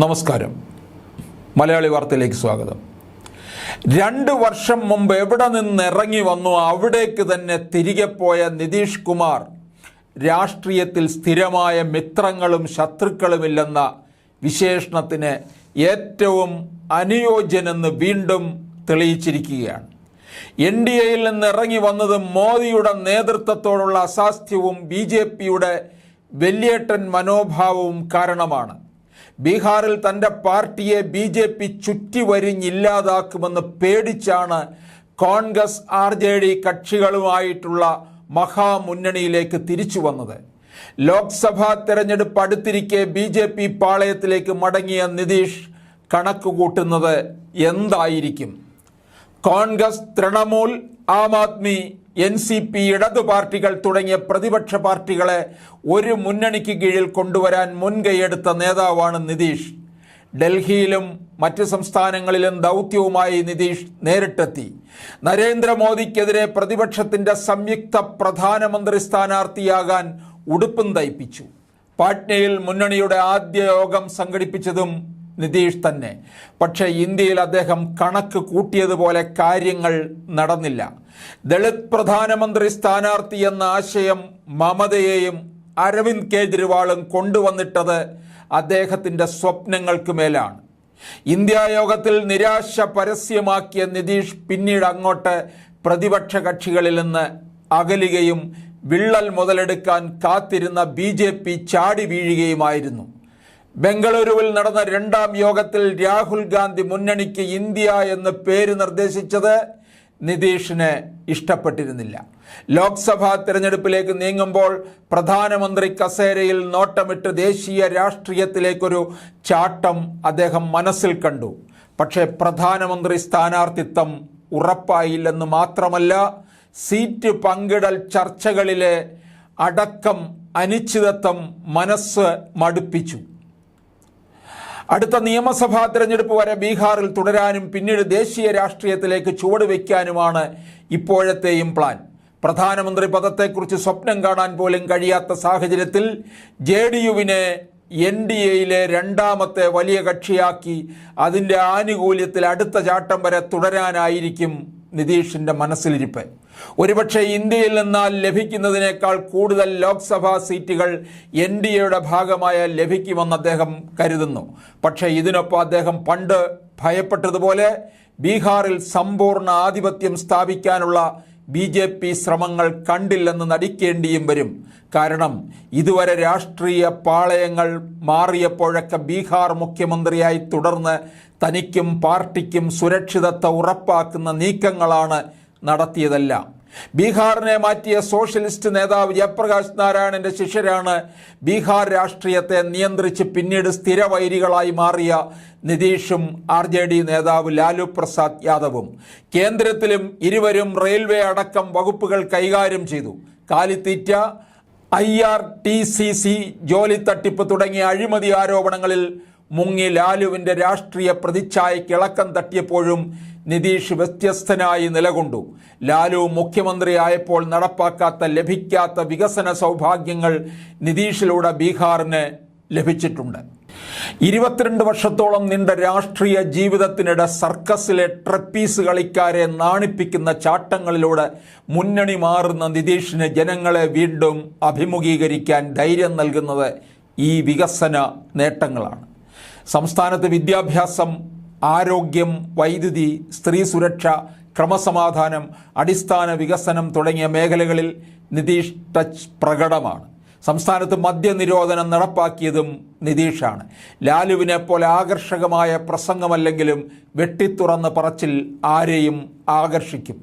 നമസ്കാരം. മലയാളി വാർത്തയിലേക്ക് സ്വാഗതം. രണ്ട് വർഷം മുമ്പ് എവിടെ നിന്ന് ഇറങ്ങി വന്നു അവിടേക്ക് തന്നെ തിരികെ പോയ നിതീഷ് കുമാർ. രാഷ്ട്രീയത്തിൽ സ്ഥിരമായ മിത്രങ്ങളും ശത്രുക്കളുമില്ലെന്ന വിശേഷണത്തിന് ഏറ്റവും അനുയോജ്യനെന്ന് വീണ്ടും തെളിയിച്ചിരിക്കുകയാണ്. എൻ ഡി എയിൽ നിന്ന് ഇറങ്ങി വന്നത് മോദിയുടെ നേതൃത്വത്തോടുള്ള അസാസ്ഥ്യവും ബി ജെ പിയുടെ വെല്ലിയേട്ടൻ മനോഭാവവും കാരണമാണ്. ബീഹാറിൽ തന്റെ പാർട്ടിയെ ബി ജെ പി ചുറ്റിവരിഞ്ഞില്ലാതാക്കുമെന്ന് പേടിച്ചാണ് കോൺഗ്രസ് ആർ ജെ ഡി കക്ഷികളുമായിട്ടുള്ള മഹാമുന്നണിയിലേക്ക് തിരിച്ചു വന്നത്. ലോക്സഭാ തെരഞ്ഞെടുപ്പ് അടുത്തിരിക്കെ ബി ജെ പി പാളയത്തിലേക്ക് മടങ്ങിയ നിതീഷ് കണക്കുകൂട്ടുന്നത് എന്തായിരിക്കും? Congress Trinamool Aam Aadmi N C P ഇടതു പാർട്ടികൾ തുടങ്ങിയ പ്രതിപക്ഷ പാർട്ടികളെ ഒരു മുന്നണിക്ക് കീഴിൽ കൊണ്ടുവരാൻ മുൻകൈയെടുത്ത നേതാവാണ് നിതീഷ്. ഡൽഹിയിലും മറ്റ് സംസ്ഥാനങ്ങളിലും ദൗത്യവുമായി നിതീഷ് നേരിട്ടെത്തി. നരേന്ദ്രമോദിക്കെതിരെ പ്രതിപക്ഷത്തിന്റെ സംയുക്ത പ്രധാനമന്ത്രി സ്ഥാനാർത്ഥിയാകാൻ ഉടുപ്പും തയ്പ്പിച്ചു. പാട്നയിൽ മുന്നണിയുടെ ആദ്യ യോഗം സംഘടിപ്പിച്ചതും നിതീഷ് തന്നെ. പക്ഷേ ഇന്ത്യയിൽ അദ്ദേഹം കണക്ക് കൂട്ടിയതുപോലെ കാര്യങ്ങൾ നടന്നില്ല. ദളിത് പ്രധാനമന്ത്രി സ്ഥാനാർത്ഥി എന്ന ആശയം മമതയെയും അരവിന്ദ് കെജ്രിവാളും കൊണ്ടുവന്നിട്ടത് അദ്ദേഹത്തിന്റെ സ്വപ്നങ്ങൾക്ക് മേലാണ്. ഇന്ത്യ യോഗത്തിൽ നിരാശ പരസ്യമാക്കിയ നിതീഷ് പിന്നീട് അങ്ങോട്ട് പ്രതിപക്ഷ കക്ഷികളിൽ നിന്ന് അകലുകയും വിള്ളൽ മുതലെടുക്കാൻ കാത്തിരുന്ന ബി ജെ പി ചാടി വീഴുകയുമായിരുന്നു. ബംഗളൂരുവിൽ നടന്ന രണ്ടാം യോഗത്തിൽ രാഹുൽ ഗാന്ധി മുന്നണിക്ക് ഇന്ത്യ എന്ന് പേര് നിർദ്ദേശിച്ചത് നിതീഷിന് ഇഷ്ടപ്പെട്ടിരുന്നില്ല. ലോക്സഭാ തിരഞ്ഞെടുപ്പിലേക്ക് നീങ്ങുമ്പോൾ പ്രധാനമന്ത്രി കസേരയിൽ നോട്ടമിട്ട് ദേശീയ രാഷ്ട്രീയത്തിലേക്കൊരു ചാട്ടം അദ്ദേഹം മനസ്സിൽ കണ്ടു. പക്ഷേ പ്രധാനമന്ത്രി സ്ഥാനാർത്ഥിത്വം ഉറപ്പായില്ലെന്ന് മാത്രമല്ല സീറ്റ് പങ്കിടൽ ചർച്ചകളിലെ അടക്കം അനിശ്ചിതത്വം മനസ്സ് മടുപ്പിച്ചു. അടുത്ത നിയമസഭാ തെരഞ്ഞെടുപ്പ് വരെ ബീഹാറിൽ തുടരാനും പിന്നീട് ദേശീയ രാഷ്ട്രീയത്തിലേക്ക് ചുവടുവെക്കാനുമാണ് ഇപ്പോഴത്തെയും പ്ലാൻ. പ്രധാനമന്ത്രി പദത്തെക്കുറിച്ച് സ്വപ്നം കാണാൻ പോലും കഴിയാത്ത സാഹചര്യത്തിൽ ജെ ഡി യുവിനെ എൻ ഡി എയിലെ രണ്ടാമത്തെ വലിയ കക്ഷിയാക്കി അതിന്റെ ആനുകൂല്യത്തിൽ അടുത്ത ചാട്ടം വരെ തുടരാനായിരിക്കും നിതീഷിന്റെ മനസ്സിലിരിപ്പ്. ഒരുപക്ഷെ ഇന്ത്യയിൽ നിന്നാൽ ലഭിക്കുന്നതിനേക്കാൾ കൂടുതൽ ലോക്സഭാ സീറ്റുകൾ എൻ ഡി എയുടെ ഭാഗമായ ലഭിക്കുമെന്ന് അദ്ദേഹം കരുതുന്നു. പക്ഷേ ഇതിനൊപ്പം അദ്ദേഹം പണ്ട് ഭയപ്പെട്ടതുപോലെ ബീഹാറിൽ സമ്പൂർണ ആധിപത്യം സ്ഥാപിക്കാനുള്ള ബി ജെ പി ശ്രമങ്ങൾ കണ്ടില്ലെന്ന് നടിക്കേണ്ടിയും വരും. കാരണം ഇതുവരെ രാഷ്ട്രീയ പാളയങ്ങൾ മാറിയപ്പോഴൊക്കെ ബീഹാർ മുഖ്യമന്ത്രിയായി തുടർന്ന് തനിക്കും പാർട്ടിക്കും സുരക്ഷിതത്വം ഉറപ്പാക്കുന്ന നീക്കങ്ങളാണ് നടത്തിയതെല്ലാം. ബീഹാറിനെ മാറ്റിയ സോഷ്യലിസ്റ്റ് നേതാവ് ജയപ്രകാശ് നാരായണന്റെ ശിഷ്യരാണ് ബീഹാർ രാഷ്ട്രീയത്തെ നിയന്ത്രിച്ച് പിന്നീട് സ്ഥിരവൈരികളായി മാറിയ നിതീഷും ആർ ജെ ഡി നേതാവ് ലാലു പ്രസാദ് യാദവും. കേന്ദ്രത്തിലും ഇരുവരും റെയിൽവേ അടക്കം വകുപ്പുകൾ കൈകാര്യം ചെയ്തു. കാലിത്തീറ്റ I R T C C ജോലി തട്ടിപ്പ് തുടങ്ങിയ അഴിമതി ആരോപണങ്ങളിൽ മുങ്ങി ലാലുവിന്റെ രാഷ്ട്രീയ പ്രതിച്ഛായയ്ക്ക് ഇളക്കം തട്ടിയപ്പോഴും നിതീഷ് വ്യത്യസ്തനായി നിലകൊണ്ടു. ലാലു മുഖ്യമന്ത്രിയായപ്പോൾ നടപ്പാക്കാത്ത ലഭിക്കാത്ത വികസന സൗഭാഗ്യങ്ങൾ നിതീഷിലൂടെ ബീഹാറിന് ലഭിച്ചിട്ടുണ്ട്. ഇരുപത്തിരണ്ട് വർഷത്തോളം നീണ്ട രാഷ്ട്രീയ ജീവിതത്തിനിടെ സർക്കസിലെ ട്രപ്പീസ് കളിക്കാരെ നാണിപ്പിക്കുന്ന ചാട്ടങ്ങളിലൂടെ മുന്നണി മാറുന്ന നിതീഷിന് ജനങ്ങളെ വീണ്ടും അഭിമുഖീകരിക്കാൻ ധൈര്യം നൽകുന്നത് ഈ വികസന നേട്ടങ്ങളാണ്. സംസ്ഥാനത്ത് വിദ്യാഭ്യാസം ആരോഗ്യം വൈദ്യുതി സ്ത്രീ സുരക്ഷ ക്രമസമാധാനം അടിസ്ഥാന വികസനം തുടങ്ങിയ മേഖലകളിൽ നിതീഷ് ടച്ച് പ്രകടമാണ്. സംസ്ഥാനത്ത് മദ്യനിരോധനം നടപ്പാക്കിയതും നിതീഷാണ്. ലാലുവിനെ പോലെ ആകർഷകമായ പ്രസംഗമല്ലെങ്കിലും വെട്ടിത്തുറന്ന് പറച്ചിൽ ആരെയും ആകർഷിക്കും.